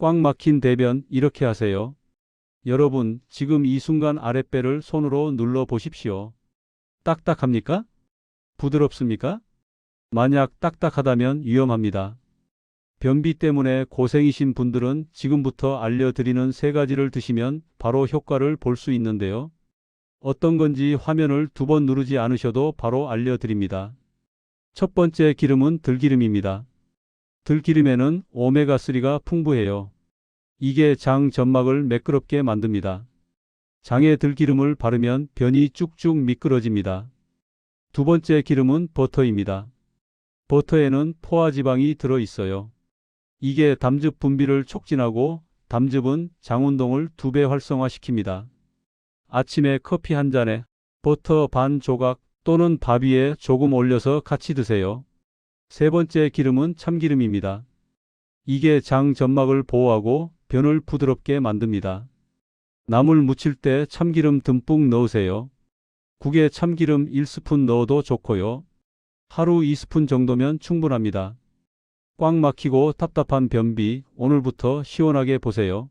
꽉 막힌 대변 이렇게 하세요. 여러분, 지금 이 순간 아랫배를 손으로 눌러 보십시오. 딱딱합니까? 부드럽습니까? 만약 딱딱하다면 위험합니다. 변비 때문에 고생이신 분들은 지금부터 알려드리는 세 가지를 드시면 바로 효과를 볼 수 있는데요. 어떤 건지 화면을 두 번 누르지 않으셔도 바로 알려드립니다. 첫 번째 기름은 들기름입니다. 들기름에는 오메가3가 풍부해요. 이게 장 점막을 매끄럽게 만듭니다. 장에 들기름을 바르면 변이 쭉쭉 미끄러집니다. 두 번째 기름은 버터입니다. 버터에는 포화지방이 들어 있어요. 이게 담즙 분비를 촉진하고 담즙은 장 운동을 두 배 활성화시킵니다. 아침에 커피 한 잔에 버터 반 조각 또는 밥 위에 조금 올려서 같이 드세요. 세 번째 기름은 참기름입니다. 이게 장 점막을 보호하고 변을 부드럽게 만듭니다. 나물 무칠 때 참기름 듬뿍 넣으세요. 국에 참기름 1스푼 넣어도 좋고요. 하루 2스푼 정도면 충분합니다. 꽉 막히고 답답한 변비 오늘부터 시원하게 보세요.